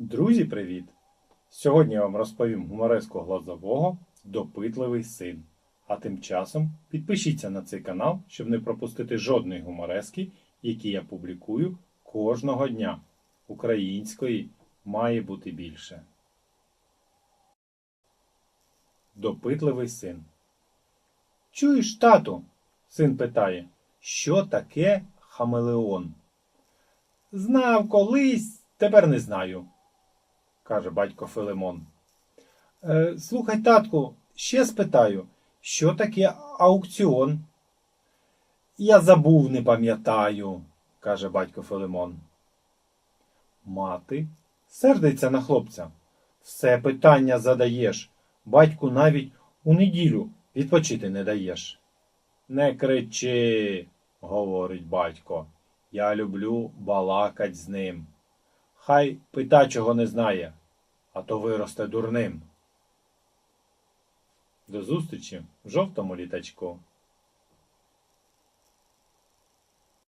Друзі, привіт! Сьогодні я вам розповім гумореску глазового Допитливий син. А тим часом підпишіться на цей канал, щоб не пропустити жодної гуморески, які я публікую кожного дня. Української має бути більше. Допитливий син. Чуєш, тату? Син питає, що таке хамелеон? Знав колись, тепер не знаю, каже батько Филимон. Е, слухай, татку, ще спитаю, що таке аукціон? Я забув, не пам'ятаю, каже батько Филимон. Мати сердиться на хлопця. Все питання задаєш, батьку навіть у неділю відпочити не даєш. Не кричи, говорить батько. Я люблю балакать з ним. Хай пита чого не знає, а то виросте дурним. До зустрічі в жовтому літачку.